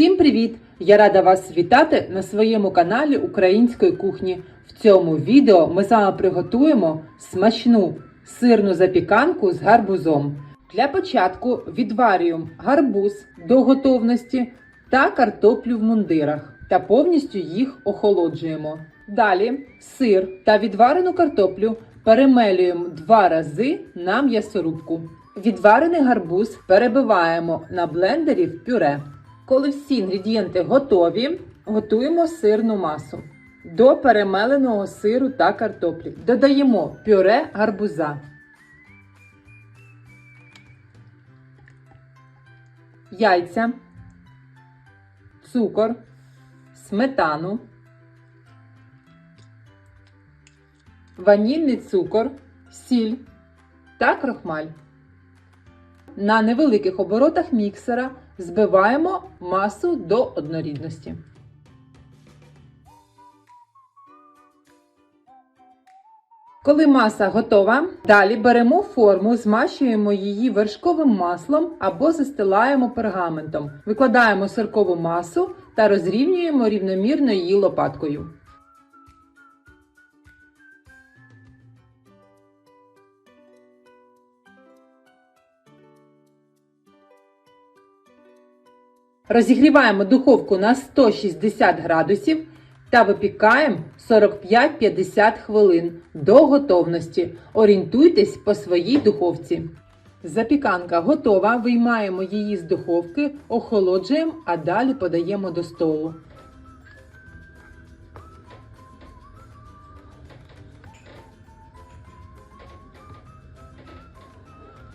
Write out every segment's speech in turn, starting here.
Всім привіт! Я рада вас вітати на своєму каналі Української кухні. В цьому відео ми з вами приготуємо смачну сирну запіканку з гарбузом. Для початку відварюємо гарбуз до готовності та картоплю в мундирах та повністю їх охолоджуємо. Далі сир та відварену картоплю перемелюємо два рази на м'ясорубку. Відварений гарбуз перебиваємо на блендері в пюре. Коли всі інгредієнти готові, готуємо сирну масу. До перемеленого сиру та картоплі додаємо пюре гарбуза. Яйця, цукор, сметану, ванільний цукор, сіль та крохмаль. На невеликих оборотах міксера збиваємо масу до однорідності. Коли маса готова, далі беремо форму, змащуємо її вершковим маслом або застилаємо пергаментом. Викладаємо сиркову масу та розрівнюємо рівномірно її лопаткою. Розігріваємо духовку на 160 градусів та випікаємо 45-50 хвилин до готовності. Орієнтуйтесь по своїй духовці. Запіканка готова, виймаємо її з духовки, охолоджуємо, а далі подаємо до столу.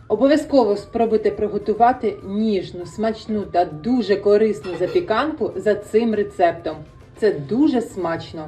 Обов'язково спробуйте приготувати ніжну, смачну та дуже корисну запіканку за цим рецептом. Це дуже смачно.